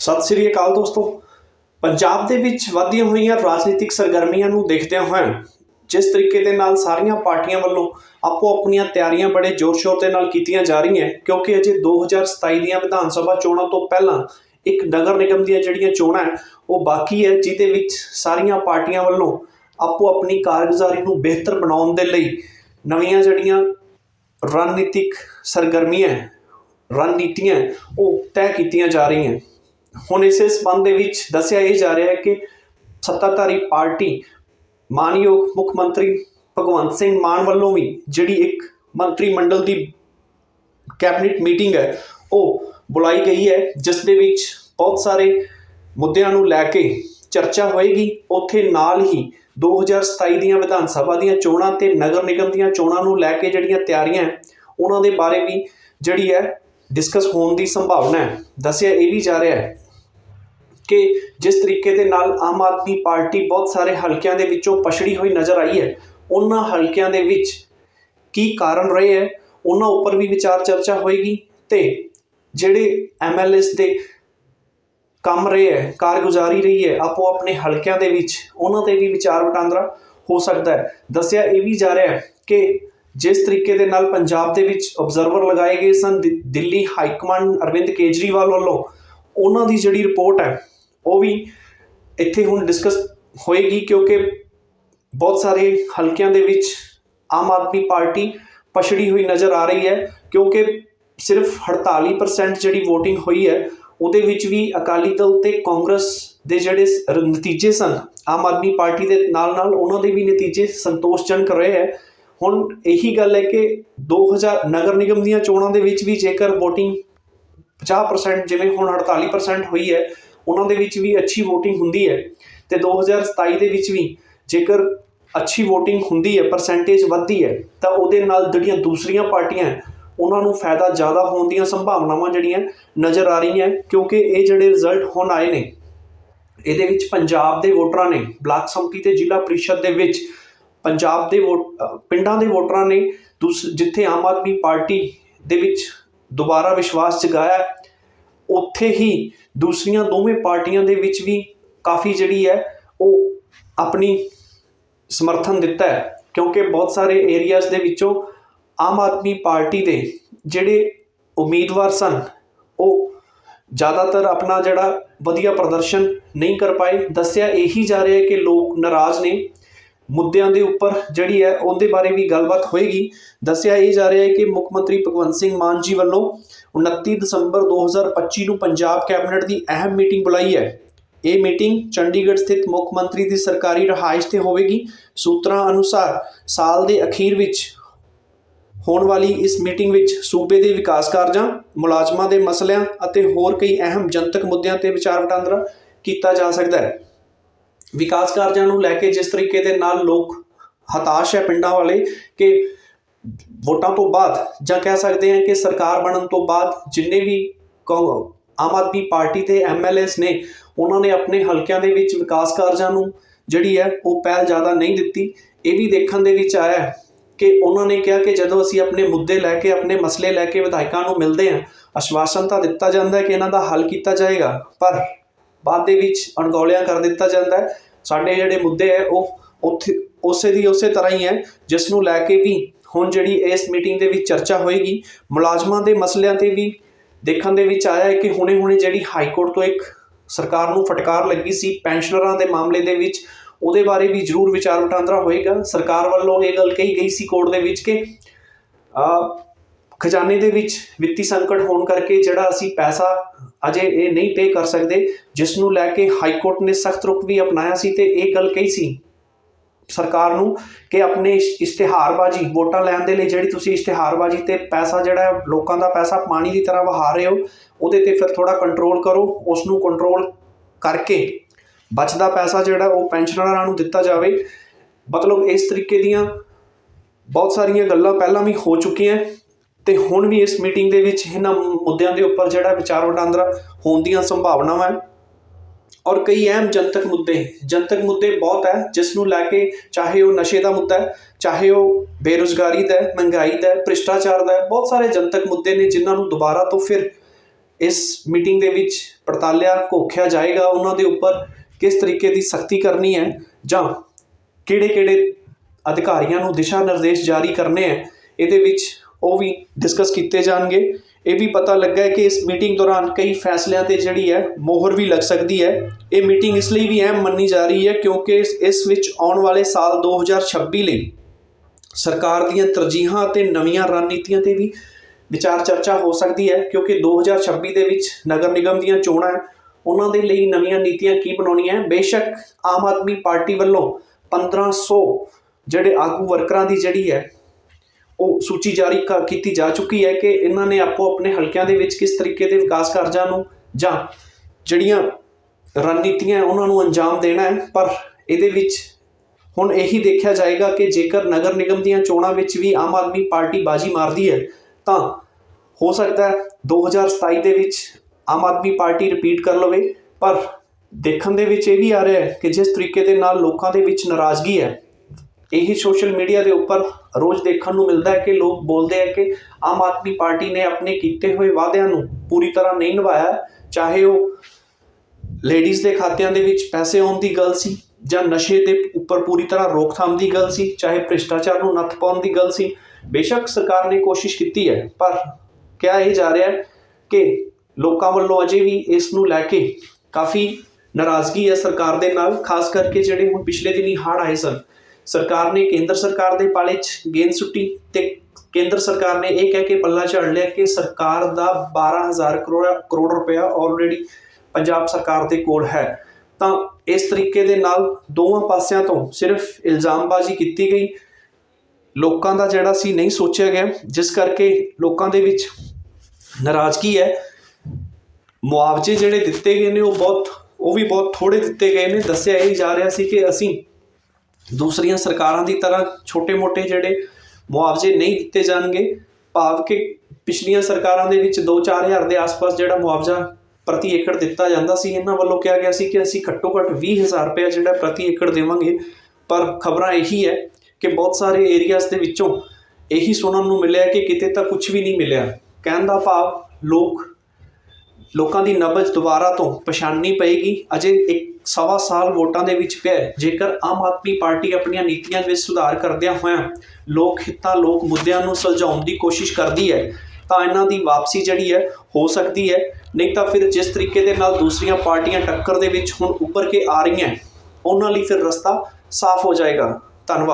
ਸਤਿ ਸ੍ਰੀ ਅਕਾਲ ਦੋਸਤੋ। ਪੰਜਾਬ ਦੇ ਵਿੱਚ ਵਧੀਆਂ ਹੋਈਆਂ ਰਾਜਨੀਤਿਕ ਸਰਗਰਮੀਆਂ ਨੂੰ ਦੇਖਦਿਆਂ ਹੋਇਆਂ ਜਿਸ ਤਰੀਕੇ ਦੇ ਨਾਲ ਸਾਰੀਆਂ ਪਾਰਟੀਆਂ ਵੱਲੋਂ ਆਪੋ ਆਪਣੀਆਂ ਤਿਆਰੀਆਂ ਬੜੇ ਜ਼ੋਰ-ਸ਼ੋਰ ਦੇ ਨਾਲ ਕੀਤੀਆਂ ਜਾ ਰਹੀਆਂ, ਕਿਉਂਕਿ ਅਜੇ 2027 ਦੀਆਂ ਵਿਧਾਨ ਸਭਾ ਚੋਣਾਂ ਤੋਂ ਪਹਿਲਾਂ ਇੱਕ ਨਗਰ ਨਿਗਮ ਦੀਆਂ ਜਿਹੜੀਆਂ ਚੋਣਾਂ ਹੈ, ਉਹ ਬਾਕੀ ਹੈ, ਜਿਹਦੇ ਵਿੱਚ ਸਾਰੀਆਂ ਪਾਰਟੀਆਂ ਵੱਲੋਂ ਆਪੋ ਆਪਣੀ ਕਾਰਗੁਜ਼ਾਰੀ ਨੂੰ ਬਿਹਤਰ ਬਣਾਉਣ ਦੇ ਲਈ ਨਵੀਆਂ ਜਿਹੜੀਆਂ ਰਣਨੀਤਿਕ ਸਰਗਰਮੀਆਂ ਰਣਨੀਤੀਆਂ ਉਹ ਤੈਅ ਕੀਤੀਆਂ ਜਾ ਰਹੀਆਂ। ਹੁਣ ਇਸੇ ਸਬੰਧ ਦੇ ਵਿੱਚ ਦੱਸਿਆ ਇਹ ਜਾ ਰਿਹਾ ਹੈ ਕਿ ਸੱਤਾਧਾਰੀ ਪਾਰਟੀ ਮਾਨਯੋਗ ਮੁੱਖ ਮੰਤਰੀ ਭਗਵੰਤ ਸਿੰਘ ਮਾਨ ਵੱਲੋਂ ਵੀ ਜਿਹੜੀ ਇੱਕ ਮੰਤਰੀ ਮੰਡਲ ਦੀ ਕੈਬਨਿਟ ਮੀਟਿੰਗ ਹੈ, ਉਹ ਬੁਲਾਈ ਗਈ ਹੈ, ਜਿਸ ਦੇ ਵਿੱਚ ਬਹੁਤ ਸਾਰੇ ਮੁੱਦਿਆਂ ਨੂੰ ਲੈ ਕੇ ਚਰਚਾ ਹੋਏਗੀ। ਉੱਥੇ ਨਾਲ ਹੀ 2027 ਦੀਆਂ ਵਿਧਾਨ ਸਭਾ ਦੀਆਂ ਚੋਣਾਂ ਤੇ ਨਗਰ ਨਿਗਮ ਦੀਆਂ ਚੋਣਾਂ ਨੂੰ ਲੈ ਕੇ ਜਿਹੜੀਆਂ ਤਿਆਰੀਆਂ ਉਹਨਾਂ ਦੇ ਬਾਰੇ ਵੀ ਜਿਹੜੀ ਹੈ, ਡਿਸਕਸ ਹੋਣ ਦੀ ਸੰਭਾਵਨਾ ਹੈ। ਦੱਸਿਆ ਇਹ ਵੀ ਜਾ ਰਿਹਾ ਹੈ ਕਿ ਜਿਸ ਤਰੀਕੇ ਦੇ ਨਾਲ ਆਮ ਆਦਮੀ ਪਾਰਟੀ ਬਹੁਤ ਸਾਰੇ ਹਲਕਿਆਂ ਦੇ ਵਿੱਚੋਂ ਪਛੜੀ ਹੋਈ ਨਜ਼ਰ ਆਈ ਹੈ, ਉਹਨਾਂ ਹਲਕਿਆਂ ਦੇ ਵਿੱਚ ਕੀ ਕਾਰਨ ਰਹੇ ਹੈ, ਉਹਨਾਂ ਉੱਪਰ ਵੀ ਵਿਚਾਰ ਚਰਚਾ ਹੋਏਗੀ ਤੇ ਜਿਹੜੇ ਐਮਐਲਏਸ ਦੇ ਕੰਮ ਰਹੇ ਹੈ, ਕਾਰਗੁਜ਼ਾਰੀ ਰਹੀ ਹੈ, ਆਪੋ ਆਪਣੇ ਹਲਕਿਆਂ ਦੇ ਵਿੱਚ, ਉਹਨਾਂ ਤੇ ਵੀ ਵਿਚਾਰ ਵਟਾਂਦਰਾ ਹੋ ਸਕਦਾ ਹੈ। ਦੱਸਿਆ ਇਹ ਵੀ ਜਾ ਰਿਹਾ ਹੈ ਕਿ ਜਿਸ ਤਰੀਕੇ ਦੇ ਨਾਲ ਪੰਜਾਬ ਦੇ ਵਿੱਚ ਆਬਜ਼ਰਵਰ ਲਗਾਏ ਗਏ ਸਨ ਦਿੱਲੀ ਹਾਈ ਕਮਾਂਡ ਅਰਵਿੰਦ ਕੇਜਰੀਵਾਲ ਵੱਲੋਂ, ਉਹਨਾਂ ਦੀ ਜਿਹੜੀ ਰਿਪੋਰਟ ਹੈ ਉਹ ਵੀ ਇੱਥੇ ਹੁਣ ਡਿਸਕਸ ਹੋਏਗੀ ਕਿਉਂਕਿ ਬਹੁਤ ਸਾਰੇ ਹਲਕਿਆਂ ਦੇ ਵਿੱਚ ਆਮ ਆਦਮੀ ਪਾਰਟੀ ਪਛੜੀ ਹੋਈ ਨਜ਼ਰ ਆ ਰਹੀ ਹੈ ਕਿਉਂਕਿ ਸਿਰਫ 48% ਜਿਹੜੀ VOTING ਹੋਈ ਹੈ, ਉਹਦੇ ਵਿੱਚ ਵੀ ਅਕਾਲੀ ਦਲ ਤੇ ਕਾਂਗਰਸ ਦੇ ਜਿਹੜੇ ਨਤੀਜੇ ਸਨ, ਆਮ ਆਦਮੀ ਪਾਰਟੀ ਦੇ ਨਾਲ ਨਾਲ ਉਹਨਾਂ ਦੇ ਵੀ ਨਤੀਜੇ ਸੰਤੋਸ਼ਜਨਕ ਰਹੇ ਹੈ। ਹੁਣ ਇਹੀ ਗੱਲ ਹੈ ਕਿ 2000 ਨਗਰ ਨਿਗਮ ਦੀਆਂ ਚੋਣਾਂ ਦੇ ਵਿੱਚ ਵੀ ਜੇਕਰ VOTING 50% ਜਿਵੇਂ ਹੁਣ 48% ਹੋਈ ਹੈ ਉਹਨਾਂ ਦੇ ਵਿੱਚ ਵੀ ਅੱਛੀ VOTING ਹੁੰਦੀ ਹੈ ਤੇ 2027 ਦੇ ਵਿੱਚ ਵੀ ਜੇਕਰ ਅੱਛੀ VOTING ਹੁੰਦੀ ਹੈ ਪਰਸੈਂਟੇਜ ਵੱਧਦੀ ਹੈ ਤਾਂ ਉਹਦੇ ਨਾਲ ਜਿਹੜੀਆਂ ਦੂਸਰੀਆਂ ਪਾਰਟੀਆਂ ਹੈ, ਉਹਨਾਂ ਨੂੰ ਫਾਇਦਾ ਜ਼ਿਆਦਾ ਹੋਣ ਦੀਆਂ ਸੰਭਾਵਨਾਵਾਂ ਜਿਹੜੀਆਂ ਨਜ਼ਰ ਆ ਰਹੀਆਂ ਕਿਉਂਕਿ ਇਹ ਜਿਹੜੇ ਰਿਜ਼ਲਟ ਹੁਣ ਆਏ ਨੇ ਇਹਦੇ ਵਿੱਚ ਪੰਜਾਬ ਦੇ ਵੋਟਰਾਂ ਨੇ ਬਲਾਕ ਸੰਮਤੀ ਤੇ ਜ਼ਿਲ੍ਹਾ ਪ੍ਰੀਸ਼ਦ ਦੇ ਵਿੱਚ ਪੰਜਾਬ ਦੇ ਵੋਟ ਪਿੰਡਾਂ ਦੇ ਵੋਟਰਾਂ ਨੇ ਦੂਸ ਜਿੱਥੇ ਆਮ ਆਦਮੀ ਪਾਰਟੀ ਦੇ ਵਿੱਚ ਦੁਬਾਰਾ ਵਿਸ਼ਵਾਸ ਜਗਾਇਆ ਉੱਥੇ ਹੀ ਦੂਸਰੀਆਂ ਦੋਵੇਂ ਪਾਰਟੀਆਂ ਦੇ ਵਿੱਚ ਵੀ ਕਾਫੀ ਜਿਹੜੀ ਹੈ, ਉਹ ਆਪਣੀ ਸਮਰਥਨ ਦਿੱਤਾ ਹੈ। ਕਿਉਂਕਿ ਬਹੁਤ ਸਾਰੇ ਏਰੀਆਜ਼ ਦੇ ਵਿੱਚੋਂ ਆਮ ਆਦਮੀ ਪਾਰਟੀ ਦੇ ਜਿਹੜੇ ਉਮੀਦਵਾਰ ਸਨ, ਉਹ ਜ਼ਿਆਦਾਤਰ ਆਪਣਾ ਜਿਹੜਾ ਵਧੀਆ ਪ੍ਰਦਰਸ਼ਨ ਨਹੀਂ ਕਰ ਪਾਏ। ਦੱਸਿਆ ਇਹੀ ਜਾ ਰਿਹਾ ਹੈ ਕਿ ਲੋਕ ਨਾਰਾਜ਼ ਨੇ ਮੁੱਦਿਆਂ ਦੇ ਉੱਪਰ ਜਿਹੜੀ ਹੈ, ਉਹਦੇ ਬਾਰੇ ਵੀ ਗੱਲਬਾਤ ਹੋਏਗੀ। ਦੱਸਿਆ ਇਹ ਜਾ ਰਿਹਾ ਹੈ ਕਿ ਮੁੱਖ ਮੰਤਰੀ ਭਗਵੰਤ ਸਿੰਘ ਮਾਨ ਜੀ ਵੱਲੋਂ 29 ਦਸੰਬਰ 2025 ਨੂੰ ਪੰਜਾਬ ਕੈਬਨਿਟ ਦੀ ਅਹਿਮ ਮੀਟਿੰਗ ਬੁਲਾਈ ਹੈ। ਇਹ ਮੀਟਿੰਗ ਚੰਡੀਗੜ੍ਹ ਸਥਿਤ ਮੁੱਖ ਮੰਤਰੀ ਦੀ ਸਰਕਾਰੀ ਰਹਾਇਸ਼ ਤੇ ਹੋਵੇਗੀ। ਸੂਤਰਾਂ ਅਨੁਸਾਰ ਸਾਲ ਦੇ ਅਖੀਰ ਵਿੱਚ ਹੋਣ ਵਾਲੀ ਇਸ ਮੀਟਿੰਗ ਵਿੱਚ ਸੂਬੇ ਦੇ ਵਿਕਾਸ ਕਾਰਜਾਂ, ਮੁਲਾਜ਼ਮਾਂ ਦੇ ਮਸਲਿਆਂ ਅਤੇ ਹੋਰ ਕਈ ਅਹਿਮ ਜਨਤਕ ਮੁੱਦਿਆਂ ਤੇ ਵਿਚਾਰ ਵਟਾਂਦਰਾ ਕੀਤਾ ਜਾ ਸਕਦਾ ਹੈ। ਵਿਕਾਸ ਕਾਰਜਾਂ ਨੂੰ ਲੈ ਕੇ ਜਿਸ ਤਰੀਕੇ ਦੇ ਨਾਲ ਲੋਕ ਹਤਾਸ਼ ਹੈ ਪਿੰਡਾਂ ਵਾਲੇ ਕਿ ਵੋਟਾਂ ਤੋਂ ਬਾਅਦ ਜਾਂ ਕਹਿ ਸਕਦੇ ਹਾਂ ਕਿ ਸਰਕਾਰ ਬਣਨ ਤੋਂ ਬਾਅਦ ਜਿੰਨੇ ਵੀ ਕੌ- ਆਮ ਆਦਮੀ ਪਾਰਟੀ ਤੇ ਐਮਐਲਏਸ ਨੇ, ਉਹਨਾਂ ਨੇ ਆਪਣੇ ਹਲਕਿਆਂ ਦੇ ਵਿੱਚ ਵਿਕਾਸ ਕਾਰਜਾਂ ਨੂੰ ਜਿਹੜੀ ਹੈ ਉਹ ਪਹਿਲ ਜ਼ਿਆਦਾ ਨਹੀਂ ਦਿੱਤੀ। ਇਹ ਵੀ ਦੇਖਣ ਦੇ ਵਿੱਚ ਆਇਆ ਕਿ ਉਹਨਾਂ ਨੇ ਕਿਹਾ ਕਿ ਜਦੋਂ ਅਸੀਂ ਆਪਣੇ ਮੁੱਦੇ ਲੈ ਕੇ, ਆਪਣੇ ਮਸਲੇ ਲੈ ਕੇ ਵਿਧਾਇਕਾਂ ਨੂੰ ਮਿਲਦੇ ਹਾਂ, ਆਸ਼ਵਾਸਨ ਤਾਂ ਦਿੱਤਾ ਜਾਂਦਾ ਹੈ ਕਿ ਇਹਨਾਂ ਦਾ ਹੱਲ ਕੀਤਾ ਜਾਏਗਾ, ਪਰ ਬਾਅਦ ਦੇ ਵਿੱਚ ਅਣਗੌਲਿਆਂ ਕਰ ਦਿੱਤਾ ਜਾਂਦਾ ਹੈ। ਸਾਡੇ ਜਿਹੜੇ ਮੁੱਦੇ ਹੈ, ਉਹ ਉੱਥੇ, ਉਸੇ ਦੀ ਉਸੇ ਤਰ੍ਹਾਂ ਹੀ ਹੈ, ਜਿਸ ਨੂੰ ਲੈ ਕੇ ਵੀ ਹੁਣ ਜਿਹੜੀ ਇਸ ਮੀਟਿੰਗ ਦੇ ਵਿੱਚ ਚਰਚਾ ਹੋਏਗੀ, ਮੁਲਾਜ਼ਮਾਂ ਦੇ ਮਸਲਿਆਂ ਤੇ ਵੀ ਦੇਖਣ ਦੇ ਵਿੱਚ ਆਇਆ ਹੈ ਕਿ ਹੁਣੇ-ਹੁਣੇ ਜਿਹੜੀ ਹਾਈ ਕੋਰਟ ਤੋਂ ਇੱਕ ਸਰਕਾਰ ਨੂੰ ਫਟਕਾਰ ਲੱਗੀ ਸੀ, ਪੈਨਸ਼ਨਰਾਂ ਦੇ ਮਾਮਲੇ ਦੇ ਵਿੱਚ, ਉਹਦੇ ਬਾਰੇ ਵੀ ਜ਼ਰੂਰ ਵਿਚਾਰ ਵਟਾਂਦਰਾ ਹੋਏਗਾ। ਸਰਕਾਰ ਵੱਲੋਂ ਇਹ ਗੱਲ ਕਹੀ ਗਈ ਸੀ ਕੋਰਟ ਦੇ ਵਿੱਚ ਕਿ ਖਜ਼ਾਨੇ ਦੇ ਵਿੱਚ ਵਿੱਤੀ ਸੰਕਟ ਹੋਣ ਕਰਕੇ ਜਿਹੜਾ ਅਸੀਂ ਪੈਸਾ ਅਜੇ ਇਹ ਨਹੀਂ ਪੇ ਕਰ ਸਕਦੇ ਜਿਸ ਨੂੰ ਲੈ ਕੇ ਹਾਈ ਕੋਰਟ ਨੇ ਸਖਤ ਰੁਖ ਵੀ ਅਪਣਾਇਆ ਸੀ ਤੇ ਇਹ ਗੱਲ ਕਹੀ ਸੀ ਸਰਕਾਰ ਨੂੰ ਕਿ ਆਪਣੇ ਇਸ਼ਤਿਹਾਰਬਾਜ਼ੀ, ਵੋਟਾਂ ਲੈਣ ਦੇ ਲਈ ਜਿਹੜੀ ਤੁਸੀਂ ਇਸ਼ਤਿਹਾਰਬਾਜ਼ੀ ਤੇ ਪੈਸਾ ਜਿਹੜਾ ਲੋਕਾਂ ਦਾ ਪੈਸਾ ਪਾਣੀ ਦੀ ਤਰ੍ਹਾਂ ਵਹਾ ਰਹੇ ਹੋ, ਉਹਦੇ ਤੇ ਫਿਰ ਥੋੜਾ ਕੰਟਰੋਲ ਕਰੋ ਉਸ ਨੂੰ ਕੰਟਰੋਲ ਕਰਕੇ ਬਚਦਾ ਪੈਸਾ ਜਿਹੜਾ ਉਹ ਪੈਨਸ਼ਨਰਾਂ ਨੂੰ ਦਿੱਤਾ ਜਾਵੇ। ਮਤਲਬ ਇਸ ਤਰੀਕੇ ਦੀਆਂ ਬਹੁਤ ਸਾਰੀਆਂ ਗੱਲਾਂ ਪਹਿਲਾਂ ਵੀ ਹੋ ਚੁੱਕੀਆਂ। ਅਤੇ ਹੁਣ ਵੀ ਇਸ ਮੀਟਿੰਗ ਦੇ ਵਿੱਚ ਇਹਨਾਂ ਮੁੱਦਿਆਂ ਦੇ ਉੱਪਰ ਜਿਹੜਾ ਵਿਚਾਰ ਵਟਾਂਦਰਾ ਹੋਣ ਦੀਆਂ ਸੰਭਾਵਨਾਵਾਂ ਹੈ। ਔਰ ਕਈ ਅਹਿਮ ਜਨਤਕ ਮੁੱਦੇ ਜਨਤਕ ਮੁੱਦੇ ਬਹੁਤ ਹੈ, ਜਿਸ ਨੂੰ ਲੈ ਕੇ ਚਾਹੇ ਉਹ ਨਸ਼ੇ ਦਾ ਮੁੱਦਾ ਹੈ, ਚਾਹੇ ਉਹ ਬੇਰੁਜ਼ਗਾਰੀ ਦਾ ਹੈ, ਮਹਿੰਗਾਈ ਦਾ ਹੈ, ਭ੍ਰਿਸ਼ਟਾਚਾਰ ਦਾ ਹੈ, ਬਹੁਤ ਸਾਰੇ ਜਨਤਕ ਮੁੱਦੇ ਨੇ ਜਿਨ੍ਹਾਂ ਨੂੰ ਦੁਬਾਰਾ ਤੋਂ ਫਿਰ ਇਸ ਮੀਟਿੰਗ ਦੇ ਵਿੱਚ ਪੜਤਾਲਿਆ, ਘੋਖਿਆ ਜਾਏਗਾ। ਉਹਨਾਂ ਦੇ ਉੱਪਰ ਕਿਸ ਤਰੀਕੇ ਦੀ ਸਖਤੀ ਕਰਨੀ ਹੈ ਜਾਂ ਕਿਹੜੇ-ਕਿਹੜੇ ਅਧਿਕਾਰੀਆਂ ਨੂੰ ਦਿਸ਼ਾ ਨਿਰਦੇਸ਼ ਜਾਰੀ ਕਰਨੇ ਹੈ, ਇਹਦੇ ਵਿੱਚ ਉਹ ਵੀ ਡਿਸਕਸ ਕੀਤੇ ਜਾਣਗੇ। ਇਹ ਵੀ ਪਤਾ ਲੱਗਾ ਹੈ ਕਿ ਇਸ ਮੀਟਿੰਗ ਦੌਰਾਨ ਕਈ ਫੈਸਲਿਆਂ ਤੇ ਜਿਹੜੀ ਹੈ, ਮੋਹਰ ਵੀ ਲੱਗ ਸਕਦੀ ਹੈ। ਇਹ ਮੀਟਿੰਗ ਇਸ ਲਈ ਵੀ ਅਹਿਮ ਮੰਨੀ ਜਾ ਰਹੀ ਹੈ ਕਿਉਂਕਿ ਇਸ- ਇਸ ਵਿੱਚ ਆਉਣ ਵਾਲੇ ਸਾਲ 2026 ਲਈ ਸਰਕਾਰ ਦੀਆਂ ਤਰਜੀਹਾਂ ਤੇ ਨਵੀਆਂ ਰਣਨੀਤੀਆਂ ਤੇ ਵੀ ਵਿਚਾਰ ਚਰਚਾ ਹੋ ਸਕਦੀ ਹੈ ਕਿਉਂਕਿ 2026 ਦੇ ਵਿੱਚ ਨਗਰ ਨਿਗਮ ਦੀਆਂ ਚੋਣਾਂ ਉਹਨਾਂ ਦੇ ਲਈ ਨਵੀਆਂ ਨੀਤੀਆਂ ਕੀ ਬਣਾਉਣੀਆਂ ਹੈ? ਬੇਸ਼ੱਕ ਆਮ ਆਦਮੀ ਪਾਰਟੀ ਵੱਲੋਂ 1500 ਜਿਹੜੇ ਆਗੂ ਵਰਕਰਾਂ ਦੀ ਜਿਹੜੀ ਹੈ ਉਹ ਸੂਚੀ ਜਾਰੀ ਕ- ਕੀਤੀ ਜਾ ਚੁੱਕੀ ਹੈ ਕਿ ਇਹਨਾਂ ਨੇ ਆਪੋ ਆਪਣੇ ਹਲਕਿਆਂ ਦੇ ਵਿੱਚ ਕਿਸ ਤਰੀਕੇ ਦੇ ਵਿਕਾਸ ਕਾਰਜਾਂ ਨੂੰ ਜਾਂ ਜਿਹੜੀਆਂ ਰਣਨੀਤੀਆਂ ਉਹਨਾਂ ਨੂੰ ਅੰਜਾਮ ਦੇਣਾ ਹੈ, ਪਰ ਇਹਦੇ ਵਿੱਚ ਹੁਣ ਇਹੀ ਦੇਖਿਆ ਜਾਏਗਾ ਕਿ ਜੇਕਰ ਨਗਰ ਨਿਗਮ ਦੀਆਂ ਚੋਣਾਂ ਵਿੱਚ ਵੀ ਆਮ ਆਦਮੀ ਪਾਰਟੀ ਬਾਜੀ ਮਾਰਦੀ ਹੈ, ਤਾਂ ਹੋ ਸਕਦਾ ਹੈ 2027 ਦੇ ਵਿੱਚ ਆਮ ਆਦਮੀ ਪਾਰਟੀ ਰਿਪੀਟ ਕਰ ਲਵੇ, ਪਰ ਦੇਖਣ ਦੇ ਵਿੱਚ ਇਹ ਵੀ ਆ ਰਿਹਾ ਹੈ ਕਿ ਜਿਸ ਤਰੀਕੇ ਦੇ ਨਾਲ ਲੋਕਾਂ ਦੇ ਵਿੱਚ ਨਾਰਾਜ਼ਗੀ ਹੈ ਇਹੀ ਸੋਸ਼ਲ ਮੀਡੀਆ ਦੇ ਉੱਪਰ ਰੋਜ਼ ਦੇਖਣ ਨੂੰ ਮਿਲਦਾ ਹੈ ਕਿ ਲੋਕ ਬੋਲਦੇ ਹੈ ਕਿ ਆਮ ਆਦਮੀ ਪਾਰਟੀ ਨੇ ਆਪਣੇ ਕੀਤੇ ਹੋਏ ਵਾਅਦਿਆਂ ਨੂੰ ਪੂਰੀ ਤਰ੍ਹਾਂ ਨਹੀਂ ਨਿਭਾਇਆ। ਚਾਹੇ ਉਹ ਲੇਡੀਜ਼ ਦੇ ਖਾਤਿਆਂ ਦੇ ਵਿੱਚ ਪੈਸੇ ਆਉਣ ਦੀ ਗੱਲ ਸੀ ਜਾਂ ਨਸ਼ੇ ਦੇ ਉੱਪਰ ਪੂਰੀ ਤਰ੍ਹਾਂ ਰੋਕਥਾਮ ਦੀ ਗੱਲ ਸੀ, ਚਾਹੇ ਭ੍ਰਿਸ਼ਟਾਚਾਰ ਨੂੰ ਨੱਥ ਪਾਉਣ ਦੀ ਗੱਲ ਸੀ, ਬੇਸ਼ੱਕ ਸਰਕਾਰ ਨੇ ਕੋਸ਼ਿਸ਼ ਕੀਤੀ ਹੈ, ਪਰ ਕਿਹਾ ਇਹ ਜਾ ਰਿਹਾ ਹੈ ਕਿ ਲੋਕਾਂ ਵੱਲੋਂ ਅਜੇ ਵੀ ਇਸ ਨੂੰ ਲੈ ਕੇ ਕਾਫੀ ਨਾਰਾਜ਼ਗੀ ਹੈ ਸਰਕਾਰ ਦੇ ਨਾਲ, ਖਾਸ ਕਰਕੇ ਜਿਹੜੇ ਹੁਣ ਪਿਛਲੇ ਦਿਨੀ ਹੜ੍ਹ ਆਏ ਸਨ। ਸਰਕਾਰ ਨੇ ਕੇਂਦਰ ਸਰਕਾਰ ਦੇ ਪਾਲੇ 'ਚ ਗੇਂਦ ਸੁੱਟੀ ਤੇ ਕੇਂਦਰ ਸਰਕਾਰ ਨੇ ਇਹ ਕਹਿ ਕੇ ਪੱਲਾ ਝਾੜ ਲਿਆ ਕਿ ਸਰਕਾਰ ਦਾ 12000 ਕਰੋੜ ਕਰੋੜ ਰੁਪਇਆ ਆਲਰੇਡੀ ਪੰਜਾਬ ਸਰਕਾਰ ਦੇ ਕੋਲ ਹੈ। ਤਾਂ ਇਸ ਤਰੀਕੇ ਦੇ ਨਾਲ ਦੋਵਾਂ ਪਾਸਿਆਂ ਤੋਂ ਸਿਰਫ ਇਲਜ਼ਾਮਬਾਜ਼ੀ ਕੀਤੀ ਗਈ। ਲੋਕਾਂ ਦਾ ਜਿਹੜਾ ਸੀ ਨਹੀਂ ਸੋਚਿਆ ਗਿਆ, ਜਿਸ ਕਰਕੇ ਲੋਕਾਂ ਦੇ ਵਿੱਚ ਨਾਰਾਜ਼ਗੀ ਹੈ। ਮੁਆਵਜ਼ੇ ਜਿਹੜੇ ਦਿੱਤੇ ਗਏ ਨੇ, ਉਹ ਬਹੁਤ, ਉਹ ਵੀ ਬਹੁਤ ਥੋੜੇ ਦਿੱਤੇ ਗਏ ਨੇ। ਦੱਸਿਆ ਇਹ ਜਾ ਰਿਹਾ ਸੀ ਕਿ ਅਸੀਂ ਦੂਸਰੀਆਂ ਸਰਕਾਰਾਂ ਦੀ ਤਰ੍ਹਾਂ ਛੋਟੇ-ਮੋਟੇ ਜਿਹੜੇ ਮੁਆਵਜ਼ੇ ਨਹੀਂ ਦਿੱਤੇ ਜਾਣਗੇ, ਭਾਵ ਕਿ ਪਿਛਲੀਆਂ ਸਰਕਾਰਾਂ ਦੇ ਵਿੱਚ 2-4000 ਦੇ ਆਸ-ਪਾਸ ਜਿਹੜਾ ਮੁਆਵਜ਼ਾ ਪ੍ਰਤੀ ਏਕੜ ਦਿੱਤਾ ਜਾਂਦਾ ਸੀ, ਇਹਨਾਂ ਵੱਲੋਂ ਕਿਹਾ ਗਿਆ ਸੀ ਕਿ ਅਸੀਂ ਘੱਟੋ-ਘੱਟ 20000 ਰੁਪਏ ਜਿਹੜਾ ਪ੍ਰਤੀ ਏਕੜ ਦੇਵਾਂਗੇ। ਪਰ ਖਬਰਾਂ ਇਹੀ ਹੈ ਕਿ ਬਹੁਤ ਸਾਰੇ ਏਰੀਆਜ਼ ਦੇ ਵਿੱਚੋਂ ਇਹੀ ਸੁਣਨ ਨੂੰ ਮਿਲਿਆ ਕਿ ਕਿਤੇ ਤਾਂ ਕੁਝ ਵੀ ਨਹੀਂ ਮਿਲਿਆ। ਕਹਿਣ ਦਾ ਭਾਵ ਲੋਕ ਲੋਕਾਂ ਦੀ ਨਬਜ਼ ਦੁਬਾਰਾ ਤੋਂ ਪਛਾਣਨੀ ਪਏਗੀ। ਅਜੇ ਇੱਕ ਸਵਾ ਸਾਲ ਵੋਟਾਂ ਦੇ ਵਿੱਚ ਪਿਆ ਜੇਕਰ ਆਮ ਆਦਮੀ ਪਾਰਟੀ ਆਪਣੀਆਂ ਨੀਤੀਆਂ ਵਿੱਚ ਸੁਧਾਰ ਕਰਦਿਆਂ ਹੋਇਆਂ ਲੋਕ ਹਿੱਤਾਂ, ਲੋਕ ਮੁੱਦਿਆਂ ਨੂੰ ਸੁਲਝਾਉਣ ਦੀ ਕੋਸ਼ਿਸ਼ ਕਰਦੀ ਹੈ, ਤਾਂ ਇਹਨਾਂ ਦੀ ਵਾਪਸੀ ਜਿਹੜੀ ਹੈ, ਹੋ ਸਕਦੀ ਹੈ। ਨਹੀਂ ਤਾਂ ਫਿਰ ਜਿਸ ਤਰੀਕੇ ਦੇ ਨਾਲ ਦੂਸਰੀਆਂ ਪਾਰਟੀਆਂ ਟੱਕਰ ਦੇ ਵਿੱਚ ਹੁਣ ਉੱਭਰ ਕੇ ਆ ਰਹੀਆਂ, ਉਹਨਾਂ ਲਈ ਫਿਰ ਰਸਤਾ ਸਾਫ਼ ਹੋ ਜਾਏਗਾ। ਧੰਨਵਾਦ।